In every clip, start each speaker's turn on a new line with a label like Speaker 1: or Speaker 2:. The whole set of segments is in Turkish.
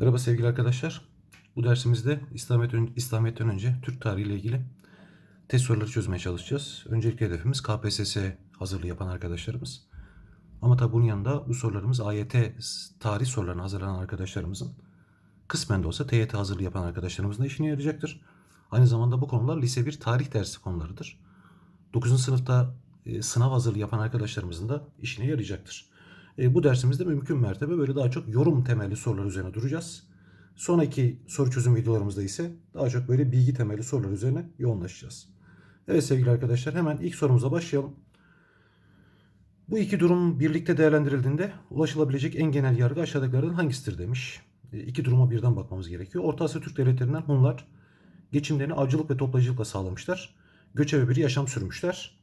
Speaker 1: Merhaba sevgili arkadaşlar. Bu dersimizde İslamiyet İslamiyet'ten önce Türk tarihi ile ilgili test soruları çözmeye çalışacağız. Öncelikli hedefimiz KPSS hazırlığı yapan arkadaşlarımız. Ama tabi bunun yanında bu sorularımız AYT tarih sorularına hazırlanan arkadaşlarımızın kısmen de olsa TYT hazırlığı yapan arkadaşlarımızın da işine yarayacaktır. Aynı zamanda bu konular lise 1 tarih dersi konularıdır. 9. sınıfta e, sınav hazırlığı yapan arkadaşlarımızın da işine yarayacaktır. E, bu dersimizde mümkün mertebe böyle daha çok yorum temelli sorular üzerine duracağız. Sonraki soru çözüm videolarımızda ise daha çok böyle bilgi temelli sorular üzerine yoğunlaşacağız. Evet sevgili arkadaşlar hemen ilk sorumuza başlayalım. Bu iki durum birlikte değerlendirildiğinde ulaşılabilecek en genel yargı aşağıdakilerden hangisidir demiş. E, İki duruma birden bakmamız gerekiyor. Orta Asya Türk devletlerinden Hunlar geçimlerini avcılık ve toplayıcılıkla sağlamışlar. Göçebe bir yaşam sürmüşler.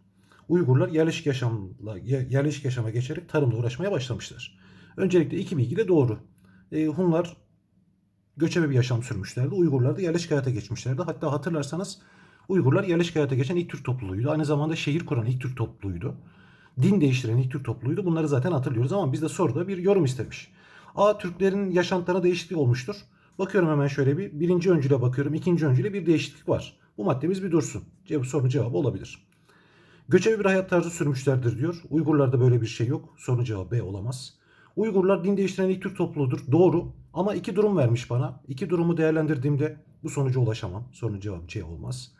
Speaker 1: Uygurlar yerleşik yaşamla yerleşik yaşama geçerek tarımla uğraşmaya başlamışlar. Öncelikle iki bilgi de doğru. E, Hunlar göçebe bir yaşam sürmüşlerdi. Uygurlar da yerleşik hayata geçmişlerdi. Hatta hatırlarsanız Uygurlar yerleşik hayata geçen ilk Türk topluluğuydu. Aynı zamanda şehir kuran ilk Türk topluluğuydu. Din değiştiren ilk Türk topluluğuydu. Bunları zaten hatırlıyoruz ama bizde soruda bir yorum istemiş. A. Türklerin yaşantılarına değişiklik olmuştur. Bakıyorum hemen şöyle bir. Birinci öncüle bakıyorum. ikinci öncüle bir değişiklik var. Bu maddemiz bir dursun. Cevap, sorunun cevabı olabilir. Göçebe bir hayat tarzı sürmüşlerdir diyor. Uygurlarda böyle bir şey yok. Sorunun cevabı B olamaz. Uygurlar din değiştiren ilk Türk topluluğudur. Doğru. Ama iki durum vermiş bana. İki durumu değerlendirdiğimde bu sonuca ulaşamam. Sorunun cevabı C olmaz.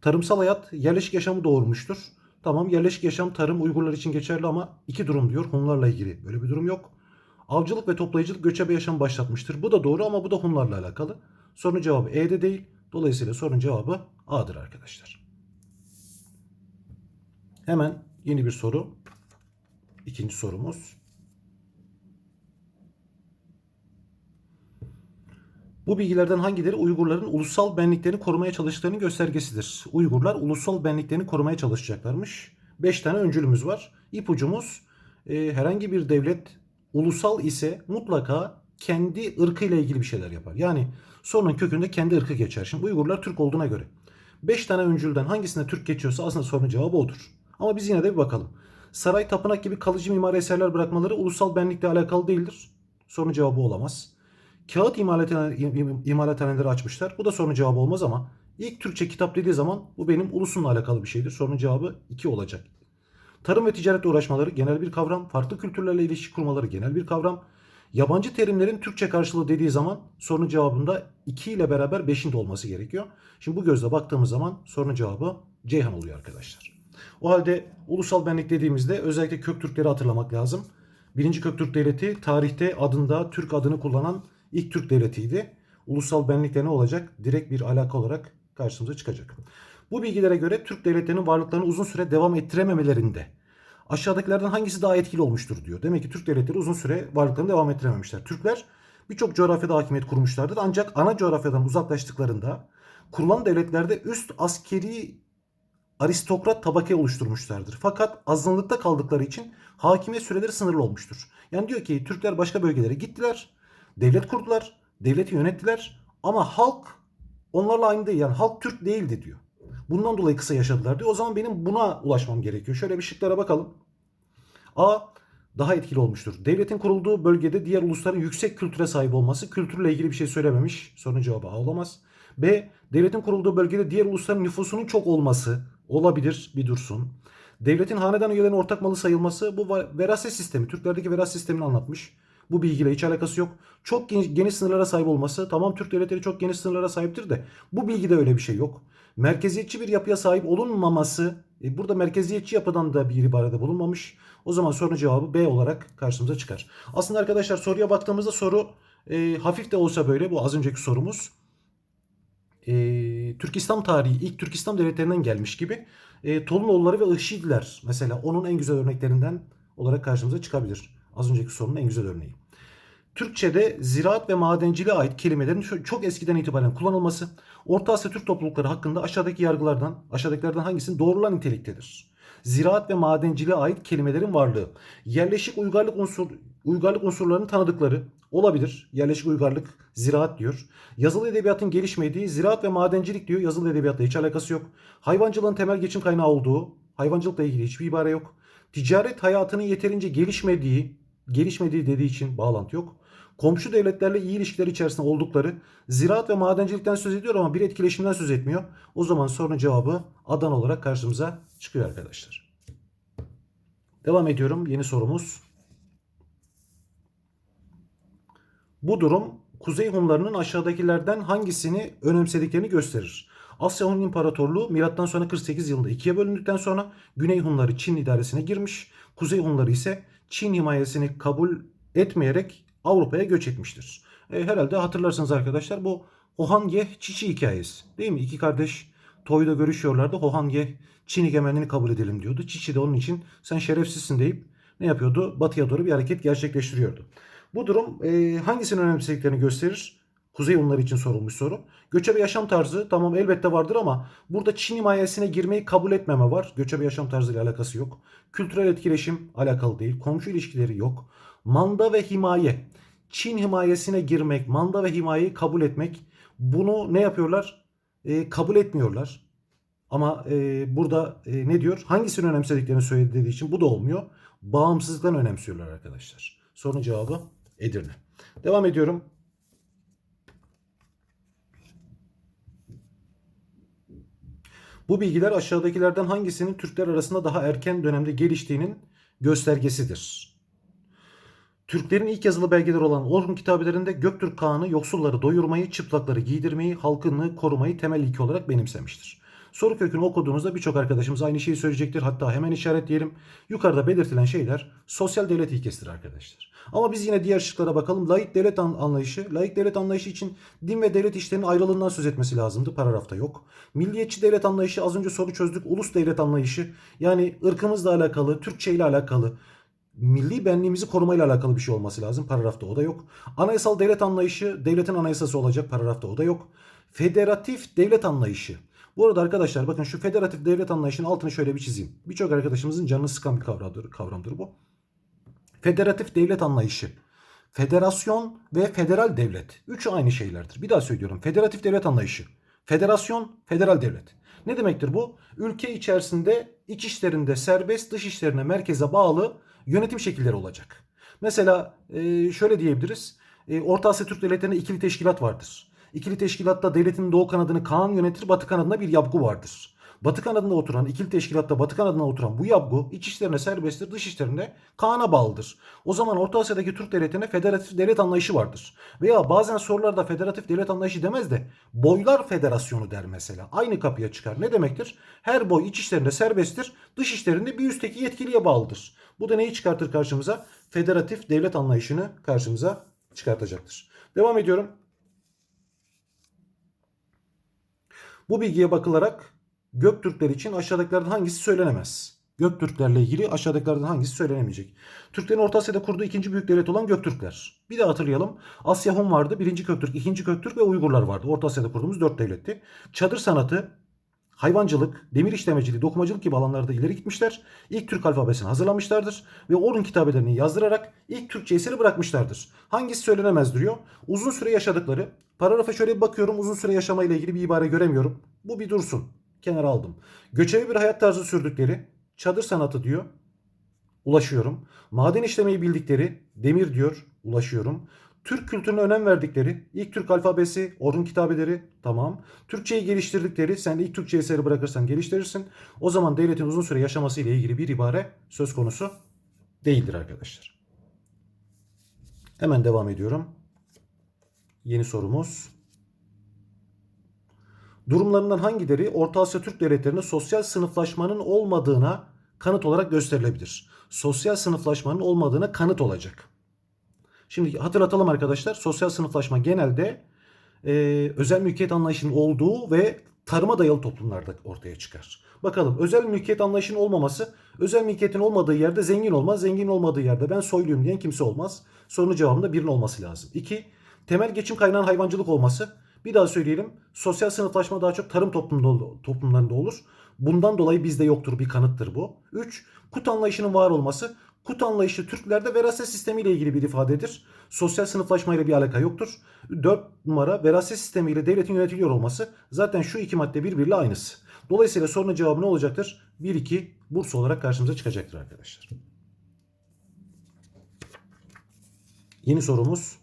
Speaker 1: Tarımsal hayat yerleşik yaşamı doğurmuştur. Tamam yerleşik yaşam tarım Uygurlar için geçerli ama iki durum diyor. Hunlarla ilgili böyle bir durum yok. Avcılık ve toplayıcılık göçebe yaşam başlatmıştır. Bu da doğru ama bu da Hunlarla alakalı. Sorunun cevabı E'de değil. Dolayısıyla sorunun cevabı A'dır arkadaşlar. Hemen yeni bir soru. İkinci sorumuz. Bu bilgilerden hangileri Uygurların ulusal benliklerini korumaya çalıştıklarının göstergesidir? Uygurlar ulusal benliklerini korumaya çalışacaklarmış. 5 tane öncülümüz var. İpucumuz e, herhangi bir devlet ulusal ise mutlaka kendi ırkıyla ilgili bir şeyler yapar. Yani sorunun kökünde kendi ırkı geçer. Şimdi Uygurlar Türk olduğuna göre 5 tane öncülden hangisine Türk geçiyorsa aslında sorunun cevabı odur. Ama biz yine de bir bakalım. Saray, tapınak gibi kalıcı mimari eserler bırakmaları ulusal benlikle alakalı değildir. Sorunun cevabı olamaz. Kağıt imalathaneleri, im- imalathaneleri açmışlar. Bu da sorunun cevabı olmaz ama ilk Türkçe kitap dediği zaman bu benim ulusumla alakalı bir şeydir. Sorunun cevabı 2 olacak. Tarım ve ticaretle uğraşmaları genel bir kavram. Farklı kültürlerle ilişki kurmaları genel bir kavram. Yabancı terimlerin Türkçe karşılığı dediği zaman sorunun cevabında 2 ile beraber 5'in de olması gerekiyor. Şimdi bu gözle baktığımız zaman sorunun cevabı Ceyhan oluyor arkadaşlar. O halde ulusal benlik dediğimizde özellikle Köktürkleri hatırlamak lazım. Birinci Köktürk Devleti tarihte adında Türk adını kullanan ilk Türk devletiydi. Ulusal benlikle ne olacak? Direkt bir alaka olarak karşımıza çıkacak. Bu bilgilere göre Türk devletlerinin varlıklarını uzun süre devam ettirememelerinde aşağıdakilerden hangisi daha etkili olmuştur diyor. Demek ki Türk devletleri uzun süre varlıklarını devam ettirememişler. Türkler birçok coğrafyada hakimiyet kurmuşlardır ancak ana coğrafyadan uzaklaştıklarında kurulan devletlerde üst askeri aristokrat tabaka oluşturmuşlardır. Fakat azınlıkta kaldıkları için hakimiyet süreleri sınırlı olmuştur. Yani diyor ki Türkler başka bölgelere gittiler, devlet kurdular, devleti yönettiler ama halk onlarla aynı değil. Yani halk Türk değildi diyor. Bundan dolayı kısa yaşadılar diyor. O zaman benim buna ulaşmam gerekiyor. Şöyle bir şıklara bakalım. A daha etkili olmuştur. Devletin kurulduğu bölgede diğer ulusların yüksek kültüre sahip olması kültürle ilgili bir şey söylememiş. Sorunun cevabı A olamaz. B. Devletin kurulduğu bölgede diğer ulusların nüfusunun çok olması olabilir bir dursun. Devletin hanedan üyelerinin ortak malı sayılması bu veraset sistemi. Türklerdeki veraset sistemini anlatmış. Bu bilgiyle hiç alakası yok. Çok geniş, geniş sınırlara sahip olması. Tamam Türk devletleri çok geniş sınırlara sahiptir de bu bilgide öyle bir şey yok. Merkeziyetçi bir yapıya sahip olunmaması. e, burada merkeziyetçi yapıdan da bir ibarede bulunmamış. O zaman sorunun cevabı B olarak karşımıza çıkar. Aslında arkadaşlar soruya baktığımızda soru e, hafif de olsa böyle bu az önceki sorumuz e, Türk İslam tarihi ilk Türk İslam devletlerinden gelmiş gibi e, Tolunoğulları ve Ihşidiler mesela onun en güzel örneklerinden olarak karşımıza çıkabilir. Az önceki sorunun en güzel örneği. Türkçe'de ziraat ve madenciliğe ait kelimelerin çok eskiden itibaren kullanılması Orta Asya Türk toplulukları hakkında aşağıdaki yargılardan aşağıdakilerden hangisinin doğrulan niteliktedir? Ziraat ve madenciliğe ait kelimelerin varlığı, yerleşik uygarlık unsur uygarlık unsurlarını tanıdıkları olabilir. Yerleşik uygarlık ziraat diyor. Yazılı edebiyatın gelişmediği ziraat ve madencilik diyor. Yazılı edebiyatla hiç alakası yok. Hayvancılığın temel geçim kaynağı olduğu, hayvancılıkla ilgili hiçbir ibare yok. Ticaret hayatının yeterince gelişmediği, gelişmediği dediği için bağlantı yok. komşu devletlerle iyi ilişkiler içerisinde oldukları, ziraat ve madencilikten söz ediyor ama bir etkileşimden söz etmiyor. O zaman sorunun cevabı Adana olarak karşımıza çıkıyor arkadaşlar. Devam ediyorum. Yeni sorumuz. Bu durum Kuzey Hunlarının aşağıdakilerden hangisini önemsediklerini gösterir. Asya Hun İmparatorluğu milattan sonra 48 yılında ikiye bölündükten sonra Güney Hunları Çin idaresine girmiş. Kuzey Hunları ise Çin himayesini kabul etmeyerek Avrupa'ya göç etmiştir. E, herhalde hatırlarsınız arkadaşlar bu Hohan Ye Çiçi hikayesi. Değil mi? İki kardeş Toy'da görüşüyorlardı. Hohan Ye Çin egemenliğini kabul edelim diyordu. Çiçi de onun için sen şerefsizsin deyip ne yapıyordu? Batıya doğru bir hareket gerçekleştiriyordu. Bu durum e, hangisinin önemsediklerini gösterir? Kuzey Hunları için sorulmuş soru. Göçebe yaşam tarzı tamam elbette vardır ama burada Çin himayesine girmeyi kabul etmeme var. Göçebe yaşam tarzıyla alakası yok. Kültürel etkileşim alakalı değil. Komşu ilişkileri yok. Manda ve himaye. Çin himayesine girmek, manda ve himayeyi kabul etmek. Bunu ne yapıyorlar? E, kabul etmiyorlar. Ama e, burada e, ne diyor? Hangisini önemsediklerini söyledi dediği için bu da olmuyor. Bağımsızlıktan önemsiyorlar arkadaşlar. Sorunun cevabı Edirne. Devam ediyorum. Bu bilgiler aşağıdakilerden hangisinin Türkler arasında daha erken dönemde geliştiğinin göstergesidir. Türklerin ilk yazılı belgeleri olan Orhun kitabelerinde Göktürk Kağan'ı yoksulları doyurmayı, çıplakları giydirmeyi, halkını korumayı temel ilke olarak benimsemiştir. Soru kökünü okuduğunuzda birçok arkadaşımız aynı şeyi söyleyecektir. Hatta hemen işaretleyelim. Yukarıda belirtilen şeyler sosyal devlet ilkesidir arkadaşlar. Ama biz yine diğer şıklara bakalım. Laik devlet anlayışı, laik devlet anlayışı için din ve devlet işlerinin ayrılığından söz etmesi lazımdı. Paragrafta yok. Milliyetçi devlet anlayışı az önce soru çözdük. Ulus devlet anlayışı yani ırkımızla alakalı, Türkçe ile alakalı, milli benliğimizi korumayla alakalı bir şey olması lazım. Paragrafta o da yok. Anayasal devlet anlayışı, devletin anayasası olacak. Paragrafta o da yok. Federatif devlet anlayışı. Bu arada arkadaşlar bakın şu federatif devlet anlayışının altını şöyle bir çizeyim. Birçok arkadaşımızın canını sıkan bir kavramdır, kavramdır bu. Federatif devlet anlayışı. Federasyon ve federal devlet. Üçü aynı şeylerdir. Bir daha söylüyorum. Federatif devlet anlayışı. Federasyon, federal devlet. Ne demektir bu? Ülke içerisinde iç işlerinde serbest, dış işlerine merkeze bağlı yönetim şekilleri olacak. Mesela şöyle diyebiliriz. Orta Asya Türk devletlerinde ikili teşkilat vardır. İkili teşkilatta devletin doğu kanadını Kaan yönetir, batı kanadında bir yapgı vardır. Batı kanadında oturan, ikili teşkilatta batı kanadına oturan bu yapgı iç işlerine serbesttir, dış işlerinde Kaan'a bağlıdır. O zaman Orta Asya'daki Türk devletine federatif devlet anlayışı vardır. Veya bazen sorularda federatif devlet anlayışı demez de boylar federasyonu der mesela. Aynı kapıya çıkar. Ne demektir? Her boy iç işlerinde serbesttir, dış işlerinde bir üstteki yetkiliye bağlıdır. Bu da neyi çıkartır karşımıza? Federatif devlet anlayışını karşımıza çıkartacaktır. Devam ediyorum. Bu bilgiye bakılarak Göktürkler için aşağıdakilerden hangisi söylenemez? Göktürklerle ilgili aşağıdakilerden hangisi söylenemeyecek? Türklerin Orta Asya'da kurduğu ikinci büyük devlet olan Göktürkler. Bir de hatırlayalım. Asya Hun vardı. Birinci Göktürk, ikinci Göktürk ve Uygurlar vardı. Orta Asya'da kurduğumuz dört devletti. Çadır sanatı, hayvancılık, demir işlemeciliği, dokumacılık gibi alanlarda ileri gitmişler. İlk Türk alfabesini hazırlamışlardır ve Orhun kitabelerini yazdırarak ilk Türkçe eseri bırakmışlardır. Hangisi söylenemez diyor. Uzun süre yaşadıkları. Paragrafa şöyle bir bakıyorum. Uzun süre yaşamayla ilgili bir ibare göremiyorum. Bu bir dursun. Kenara aldım. Göçebe bir hayat tarzı sürdükleri. Çadır sanatı diyor. Ulaşıyorum. Maden işlemeyi bildikleri. Demir diyor. Ulaşıyorum. Türk kültürüne önem verdikleri, ilk Türk alfabesi, Orhun kitabeleri tamam. Türkçeyi geliştirdikleri, sen ilk Türkçe eseri bırakırsan geliştirirsin. O zaman devletin uzun süre yaşaması ile ilgili bir ibare söz konusu değildir arkadaşlar. Hemen devam ediyorum. Yeni sorumuz. Durumlarından hangileri Orta Asya Türk devletlerinde sosyal sınıflaşmanın olmadığına kanıt olarak gösterilebilir? Sosyal sınıflaşmanın olmadığına kanıt olacak. Şimdi hatırlatalım arkadaşlar. Sosyal sınıflaşma genelde e, özel mülkiyet anlayışının olduğu ve tarıma dayalı toplumlarda ortaya çıkar. Bakalım özel mülkiyet anlayışının olmaması, özel mülkiyetin olmadığı yerde zengin olmaz, zengin olmadığı yerde ben soyluyum diyen kimse olmaz. Sorunun cevabında birinin olması lazım. İki, temel geçim kaynağının hayvancılık olması. Bir daha söyleyelim. Sosyal sınıflaşma daha çok tarım toplumlarında olur. Bundan dolayı bizde yoktur bir kanıttır bu. 3. Kut anlayışının var olması. Kut anlayışı Türklerde veraset sistemi ile ilgili bir ifadedir. Sosyal sınıflaşmayla bir alaka yoktur. 4 numara veraset sistemi ile devletin yönetiliyor olması zaten şu iki madde birbiriyle aynısı. Dolayısıyla sorunun cevabı ne olacaktır? 1-2 burs olarak karşımıza çıkacaktır arkadaşlar. Yeni sorumuz.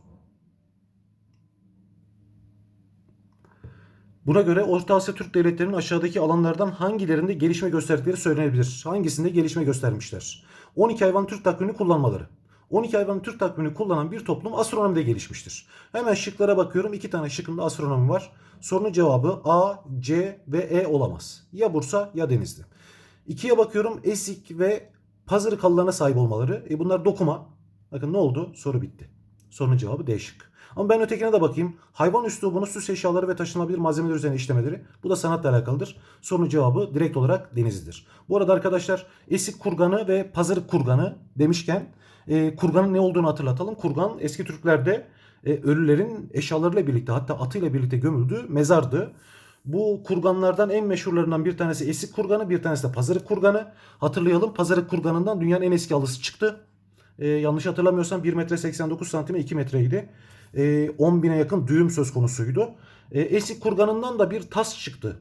Speaker 1: Buna göre Orta Asya Türk devletlerinin aşağıdaki alanlardan hangilerinde gelişme gösterdikleri söylenebilir? Hangisinde gelişme göstermişler? 12 hayvan Türk takvimini kullanmaları. 12 hayvan Türk takvimini kullanan bir toplum astronomide gelişmiştir. Hemen şıklara bakıyorum. İki tane şıkkında astronomi var. Sorunun cevabı A, C ve E olamaz. Ya Bursa ya Denizli. İkiye bakıyorum. Esik ve Pazarıkalılarına sahip olmaları. E bunlar dokuma. Bakın ne oldu? Soru bitti. Sorunun cevabı D şıkkı. Ama ben ötekine de bakayım. Hayvan üslubunu süs eşyaları ve taşınabilir malzemeler üzerine işlemeleri. Bu da sanatla alakalıdır. Sorunun cevabı direkt olarak denizlidir. Bu arada arkadaşlar esik kurganı ve pazarık kurganı demişken e, kurganın ne olduğunu hatırlatalım. Kurgan eski Türklerde e, ölülerin eşyalarıyla birlikte hatta atıyla birlikte gömüldüğü mezardı. Bu kurganlardan en meşhurlarından bir tanesi esik kurganı, bir tanesi de pazarık kurganı. Hatırlayalım pazarık kurganından dünyanın en eski halısı çıktı. E, yanlış hatırlamıyorsam 1 metre 89 santime 2 metreydi. E, 10 bine yakın düğüm söz konusuydu. E, esik kurganından da bir tas çıktı.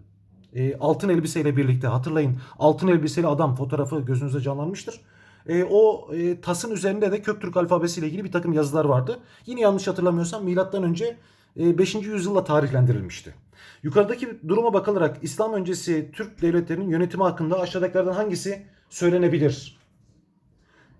Speaker 1: E, altın elbiseyle birlikte hatırlayın altın elbiseli adam fotoğrafı gözünüzde canlanmıştır. E, o e, tasın üzerinde de Köktürk alfabesiyle ilgili bir takım yazılar vardı. Yine yanlış hatırlamıyorsam milattan önce e, 5. yüzyılla tarihlendirilmişti. Yukarıdaki duruma bakılarak İslam öncesi Türk devletlerinin yönetimi hakkında aşağıdakilerden hangisi söylenebilir?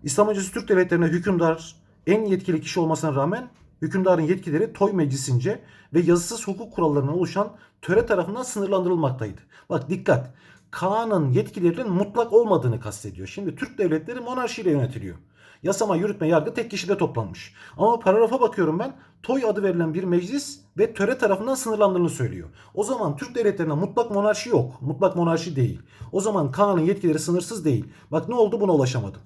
Speaker 1: İslam öncesi Türk devletlerine hükümdar en yetkili kişi olmasına rağmen hükümdarın yetkileri toy meclisince ve yazısız hukuk kurallarına oluşan töre tarafından sınırlandırılmaktaydı. Bak dikkat. Kaan'ın yetkilerinin mutlak olmadığını kastediyor. Şimdi Türk devletleri monarşiyle yönetiliyor. Yasama, yürütme, yargı tek kişide toplanmış. Ama paragrafa bakıyorum ben. Toy adı verilen bir meclis ve töre tarafından sınırlandığını söylüyor. O zaman Türk devletlerinde mutlak monarşi yok. Mutlak monarşi değil. O zaman Kaan'ın yetkileri sınırsız değil. Bak ne oldu buna ulaşamadım.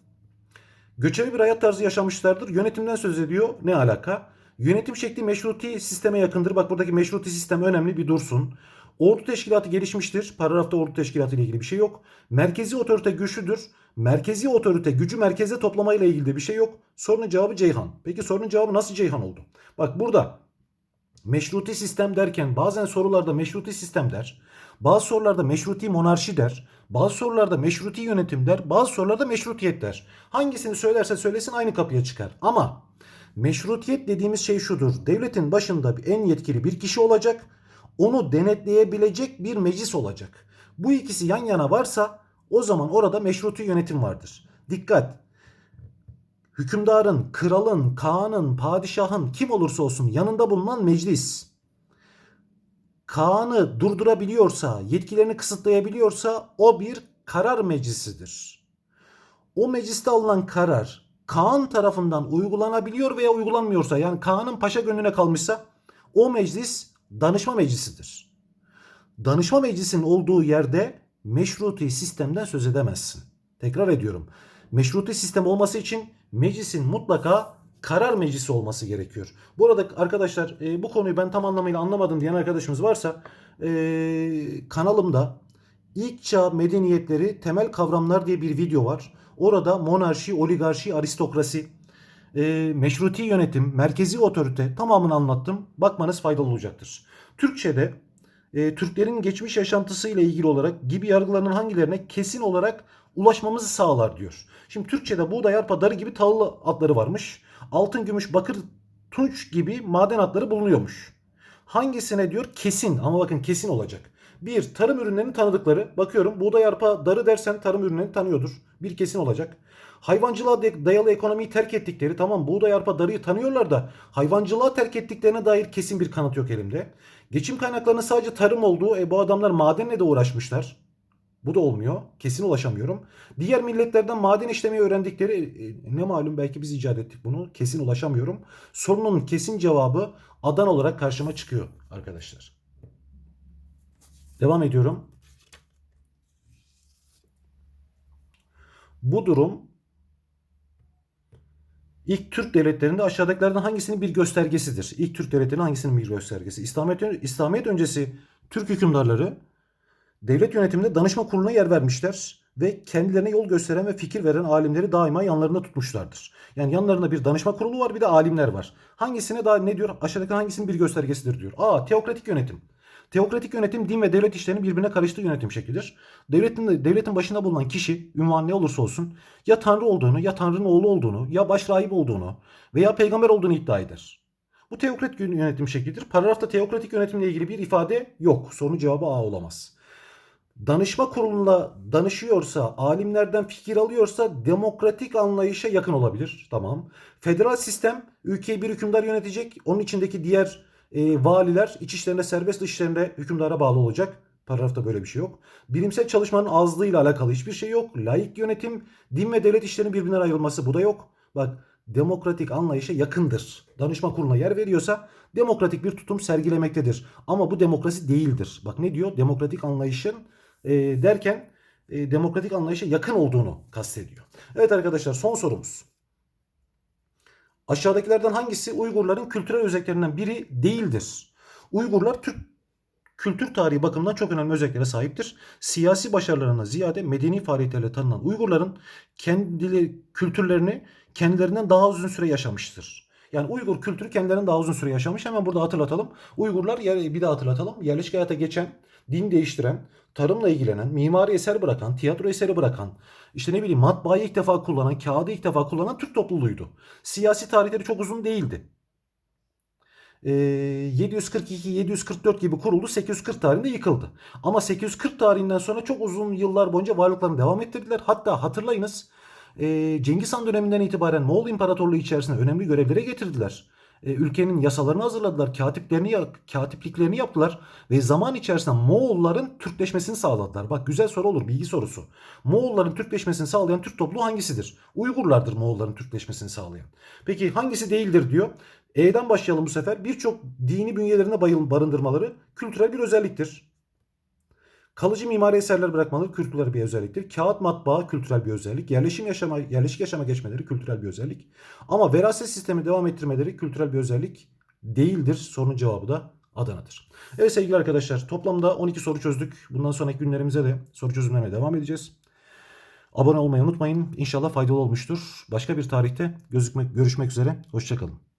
Speaker 1: Göçebe bir hayat tarzı yaşamışlardır. Yönetimden söz ediyor. Ne alaka? Yönetim şekli meşruti sisteme yakındır. Bak buradaki meşruti sistem önemli bir dursun. Ordu teşkilatı gelişmiştir. Paragrafta ordu teşkilatı ile ilgili bir şey yok. Merkezi otorite güçlüdür. Merkezi otorite gücü merkeze toplamayla ilgili de bir şey yok. Sorunun cevabı Ceyhan. Peki sorunun cevabı nasıl Ceyhan oldu? Bak burada meşruti sistem derken bazen sorularda meşruti sistem der. Bazı sorularda meşruti monarşi der. Bazı sorularda meşruti yönetim der. Bazı sorularda meşrutiyet der. Hangisini söylerse söylesin aynı kapıya çıkar. Ama meşrutiyet dediğimiz şey şudur. Devletin başında en yetkili bir kişi olacak. Onu denetleyebilecek bir meclis olacak. Bu ikisi yan yana varsa o zaman orada meşruti yönetim vardır. Dikkat! Hükümdarın, kralın, kağanın, padişahın kim olursa olsun yanında bulunan meclis Kaan'ı durdurabiliyorsa, yetkilerini kısıtlayabiliyorsa o bir karar meclisidir. O mecliste alınan karar Kaan tarafından uygulanabiliyor veya uygulanmıyorsa yani Kaan'ın paşa gönlüne kalmışsa o meclis danışma meclisidir. Danışma meclisinin olduğu yerde meşruti sistemden söz edemezsin. Tekrar ediyorum. Meşruti sistem olması için meclisin mutlaka karar meclisi olması gerekiyor. Bu arada arkadaşlar e, bu konuyu ben tam anlamıyla anlamadım diyen arkadaşımız varsa e, kanalımda ilk çağ medeniyetleri temel kavramlar diye bir video var. Orada monarşi, oligarşi, aristokrasi, e, meşruti yönetim, merkezi otorite tamamını anlattım. Bakmanız faydalı olacaktır. Türkçe'de e, Türklerin geçmiş yaşantısı ile ilgili olarak gibi yargılarının hangilerine kesin olarak ulaşmamızı sağlar diyor. Şimdi Türkçe'de buğday, arpa, darı gibi tahıl adları varmış. Altın, gümüş, bakır, tunç gibi maden adları bulunuyormuş. Hangisine diyor kesin ama bakın kesin olacak. Bir, tarım ürünlerinin tanıdıkları. Bakıyorum buğday, arpa, darı dersen tarım ürünlerini tanıyordur. Bir kesin olacak. Hayvancılığa dayalı ekonomiyi terk ettikleri tamam buğday, arpa, darıyı tanıyorlar da hayvancılığa terk ettiklerine dair kesin bir kanıt yok elimde. Geçim kaynaklarının sadece tarım olduğu e, bu adamlar madenle de uğraşmışlar. Bu da olmuyor. Kesin ulaşamıyorum. Diğer milletlerden maden işlemeyi öğrendikleri e, ne malum belki biz icat ettik bunu. Kesin ulaşamıyorum. Sorunun kesin cevabı adan olarak karşıma çıkıyor arkadaşlar. Devam ediyorum. Bu durum ilk Türk devletlerinde aşağıdakilerden hangisinin bir göstergesidir? İlk Türk devletlerinin hangisinin bir göstergesi? İslamiyet, İslamiyet öncesi Türk hükümdarları devlet yönetiminde danışma kuruluna yer vermişler ve kendilerine yol gösteren ve fikir veren alimleri daima yanlarında tutmuşlardır. Yani yanlarında bir danışma kurulu var bir de alimler var. Hangisine daha ne diyor? Aşağıdaki hangisinin bir göstergesidir diyor. A. Teokratik yönetim. Teokratik yönetim din ve devlet işlerinin birbirine karıştığı yönetim şeklidir. Devletin, devletin başında bulunan kişi ünvan ne olursa olsun ya tanrı olduğunu ya tanrının oğlu olduğunu ya başrahip olduğunu veya peygamber olduğunu iddia eder. Bu teokratik yönetim şeklidir. Paragrafta teokratik yönetimle ilgili bir ifade yok. Sorunun cevabı A olamaz. Danışma kuruluna danışıyorsa, alimlerden fikir alıyorsa demokratik anlayışa yakın olabilir. Tamam. Federal sistem ülkeyi bir hükümdar yönetecek. Onun içindeki diğer e, valiler iç işlerinde serbest dış işlerinde hükümdara bağlı olacak. Paragrafta böyle bir şey yok. Bilimsel çalışmanın azlığıyla alakalı hiçbir şey yok. Laik yönetim, din ve devlet işlerinin birbirinden ayrılması bu da yok. Bak demokratik anlayışa yakındır. Danışma kuruluna yer veriyorsa demokratik bir tutum sergilemektedir. Ama bu demokrasi değildir. Bak ne diyor? Demokratik anlayışın e, derken e, demokratik anlayışa yakın olduğunu kastediyor. Evet arkadaşlar son sorumuz. Aşağıdakilerden hangisi Uygurların kültürel özelliklerinden biri değildir? Uygurlar Türk kültür tarihi bakımından çok önemli özelliklere sahiptir. Siyasi başarılarına ziyade medeni faaliyetlerle tanınan Uygurların kendileri kültürlerini kendilerinden daha uzun süre yaşamıştır. Yani Uygur kültürü kendilerinden daha uzun süre yaşamış. Hemen burada hatırlatalım. Uygurlar bir daha hatırlatalım. Yerleşik hayata geçen, din değiştiren, tarımla ilgilenen, mimari eser bırakan, tiyatro eseri bırakan, işte ne bileyim matbaayı ilk defa kullanan, kağıdı ilk defa kullanan Türk topluluğuydu. Siyasi tarihleri çok uzun değildi. Ee, 742-744 gibi kuruldu. 840 tarihinde yıkıldı. Ama 840 tarihinden sonra çok uzun yıllar boyunca varlıklarını devam ettirdiler. Hatta hatırlayınız e, Cengiz Han döneminden itibaren Moğol İmparatorluğu içerisinde önemli görevlere getirdiler. E, ülkenin yasalarını hazırladılar, katiplerini katipliklerini yaptılar ve zaman içerisinde Moğolların Türkleşmesini sağladılar. Bak güzel soru olur, bilgi sorusu. Moğolların Türkleşmesini sağlayan Türk topluluğu hangisidir? Uygurlardır Moğolların Türkleşmesini sağlayan. Peki hangisi değildir diyor. E'den başlayalım bu sefer. Birçok dini bünyelerine barındırmaları kültürel bir özelliktir. Kalıcı mimari eserler bırakmaları kültürel bir özelliktir. Kağıt matbaa kültürel bir özellik. Yerleşim yaşama, yerleşik yaşama geçmeleri kültürel bir özellik. Ama veraset sistemi devam ettirmeleri kültürel bir özellik değildir. Sorunun cevabı da Adana'dır. Evet sevgili arkadaşlar toplamda 12 soru çözdük. Bundan sonraki günlerimize de soru çözümlerine devam edeceğiz. Abone olmayı unutmayın. İnşallah faydalı olmuştur. Başka bir tarihte gözükmek, görüşmek üzere. Hoşçakalın.